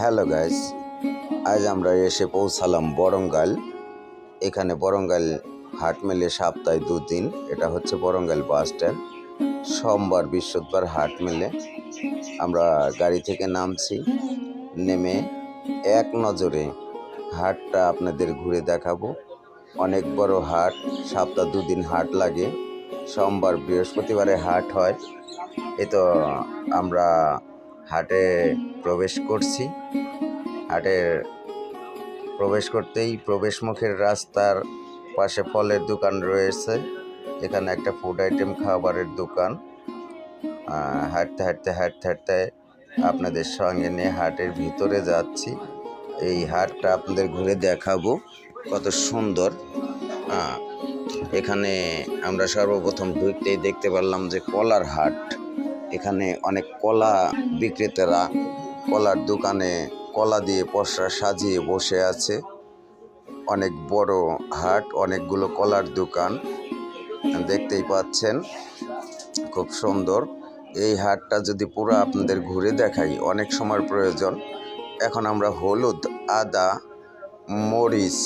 Hello guys আজ আমরা এসে পৌঁছালাম বরঙ্গাল। এখানে বরঙ্গাল হাট মেলে সপ্তাহে দুদিন। এটা হচ্ছে বরঙ্গাল বাস স্ট্যান্ড। সোমবার বৃহস্পতিবার হাট মেলে। আমরা গাড়ি থেকে নামছি। নেমে এক নজরে হাটটা আপনাদের ঘুরে দেখাবো। অনেক বড় হাট, সপ্তাহ দুদিন হাট লাগে। সোমবার বৃহস্পতিবারে হাট হয়। এ তো আমরা হাটে প্রবেশ করছি। হাটে প্রবেশ করতেই প্রবেশ মুখের রাস্তার পাশে ফলের দোকান রয়েছে। এখানে একটা ফুড আইটেম খাবারের দোকান। হাঁটতে হাঁটতে হাঁটতে হাঁটতে আপনাদের সঙ্গে নিয়ে হাটের ভিতরে যাচ্ছি। এই হাটটা আপনাদের ঘুরে দেখাবো কত সুন্দর। এখানে আমরা সর্বপ্রথম ঢুকতেই দেখতে পারলাম যে কলার হাট। এখানে অনেক কলা বিক্রেতারা কলার দোকানে কলা দিয়ে পসরা সাজিয়ে বসে আছে। অনেক বড় হাট, অনেকগুলো কলার দোকান দেখতেই পাচ্ছেন, খুব সুন্দর। এই হাটটা যদি পুরো আপনাদের ঘুরে দেখাই, অনেক সময় প্রয়োজন। এখন আমরা হলুদ, আদা, মরিচ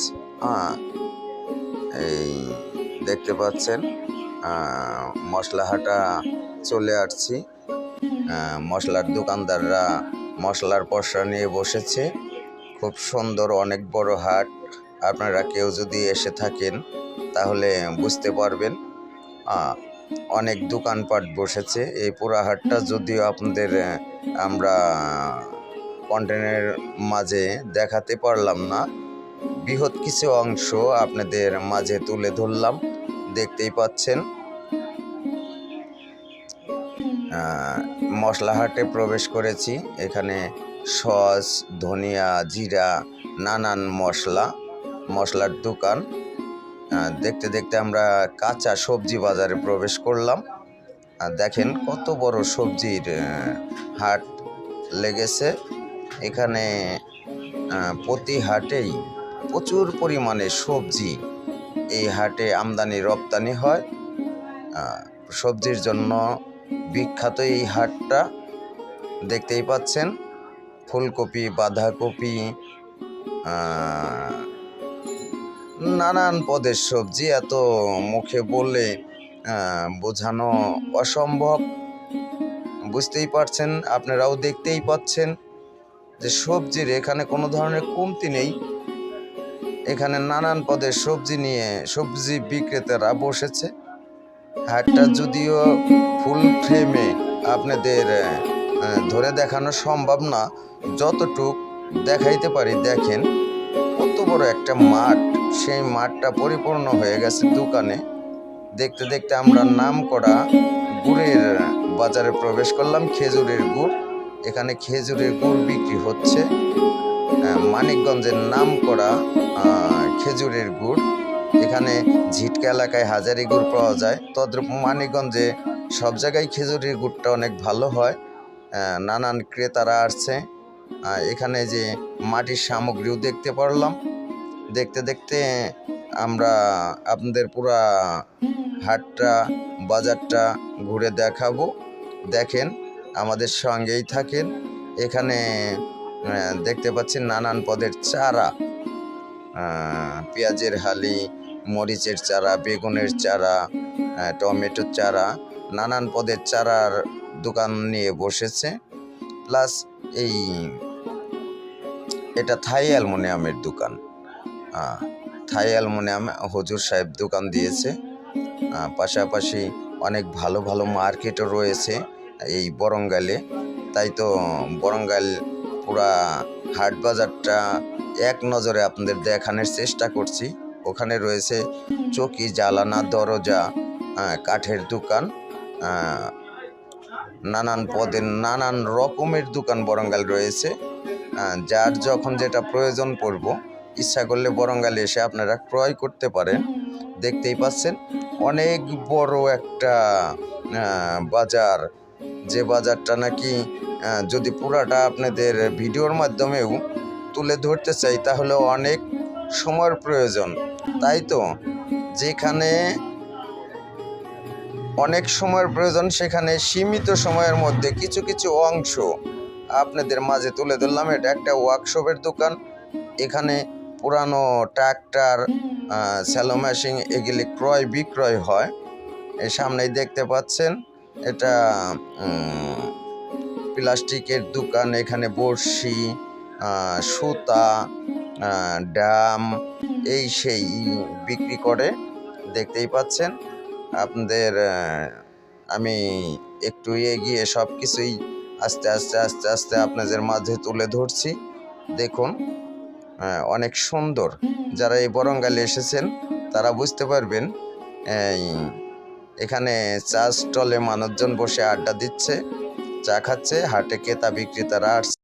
এই দেখতে পাচ্ছেন মশলা হাটা চলে আসছি। মশলার দোকানদাররা মশলার পসরা নিয়ে বসেছে। খুব সুন্দর, অনেক বড় হাট। আপনারা কেউ যদি এসে থাকেন, তাহলে বুঝতে পারবেন। অনেক দোকানপাট বসেছে। এই পুরা হাটটা যদিও আপনাদের আমরা কন্টেনের মাঝে দেখাতে পারলাম না। বৃহৎ কিছু অংশ আপনাদের মাঝে তুলে ধরলাম। দেখতেই পাচ্ছেন। আহ, মশলা হাটে প্রবেশ করেছি। এখানে সস ধনিয়া জিরা নানান মশলা মশলার দোকান। দেখতে দেখতে আমরা কাঁচা সবজি বাজারে প্রবেশ করলাম। আর দেখেন কত বড় সবজির হাট লেগেছে। এখানে প্রতি হাটেই প্রচুর পরিমাণে সবজি এই হাটে আমদানি রপ্তানি হয় সবজির জন্য বিখ্যাত এই হাটটা দেখতেই পাচ্ছেন। ফুলকপি বাঁধাকপি নানান পদের সবজি এত মুখে আহ, বোঝানো অসম্ভব। বুঝতেই পারছেন আপনারাও দেখতেই পাচ্ছেন যে সবজির এখানে কোনো ধরনের কমতি নেই। এখানে নানান পদের সবজি নিয়ে সবজি বিক্রেতারা বসেছে। হাটটা যদিও ফুল ফ্রেমে আপনাদের ধরে দেখানো সম্ভব না, যতটুক দেখাইতে পারি, দেখেন, কত বড় একটা মাঠ। সেই মাঠটা পরিপূর্ণ হয়ে গেছে দোকানে। দেখতে দেখতে আমরা নাম করা গুড়ের বাজারে প্রবেশ করলাম, খেজুরের গুড়। এখানে খেজুরের গুড় বিক্রি হচ্ছে। মানিকগঞ্জের নাম করা খেজুরের গুড়। এখানে ঝিটকা এলাকায় হাজারি গুড় পাওয়া যায়। তদ্রুপ মানিকগঞ্জে সব জায়গায় খেজুরির গুড়টা অনেক ভালো হয়। নানান ক্রেতারা আসছে। এখানে যে মাটির সামগ্রীও দেখতে পারলাম। দেখতে দেখতে আমরা আপনাদের পুরা হাটটা, বাজারটা ঘুরে দেখাবো। দেখেন, আমাদের সঙ্গেই থাকেন। এখানে দেখতে পাচ্ছেন নানান পদের চারা। পেঁয়াজের হালি, মরিচের চারা, বেগুনের চারা টমেটোর চারা, নানান পদের চারার দোকান নিয়ে বসেছে। প্লাস এই, এটা থাই অ্যালমোনিয়ামের দোকান। থাই অ্যালমোনিয়াম হুজুর সাহেব দোকান দিয়েছে। পাশাপাশি অনেক ভালো ভালো মার্কেটও রয়েছে এই বরঙ্গালে তাই তো বরঙ্গাল পুরা হাট বাজারটা এক নজরে আপনাদের দেখানোর চেষ্টা করছি। ওখানে রয়েছে চকি, জ্বালানা, দরজা কাঠের দোকান নানান পদের, নানান রকমের দোকান বরঙ্গাল রয়েছে। যার যখন যেটা প্রয়োজন পড়ব, ইচ্ছা করলে বরঙ্গালে এসে আপনারা ক্রয় করতে পারেন। দেখতেই পাচ্ছেন, অনেক বড় একটা বাজার যে বাজারটা নাকি যদি পুরাটা আপনাদের ভিডিওর মাধ্যমেও তুলে ধরতে চাই, তাহলে অনেক সময়ের প্রয়োজন। তাই তো? যেখানে অনেক সময়ের প্রয়োজন, সেখানে সীমিত সময়ের মধ্যে কিছু কিছু অংশ আপনাদের মাঝে তুলে ধরলাম। এটা একটা ওয়ার্কশপের দোকান। এখানে পুরানো ট্রাক্টর স্যালো মেশিন, এগুলি ক্রয় বিক্রয় হয় সামনেই দেখতে পাচ্ছেন। এটা প্লাস্টিকের দোকান, এখানে বড়শি সুতা ডাম এই সেই বিক্রি করে দেখতেই পাচ্ছেন। আপনাদের আমি একটু এগিয়ে সব কিছুই আস্তে আস্তে আস্তে আস্তে আপনাদের মাঝে তুলে ধরছি। দেখুন অনেক সুন্দর। যারা এই বরঙ্গালে এসেছেন, তারা বুঝতে পারবেন, এই এখানে চা স্টলে মানুষজন বসে আড্ডা দিচ্ছে চা খাচ্ছে হাটে ক্রেতা বিক্রেতারা আসছে।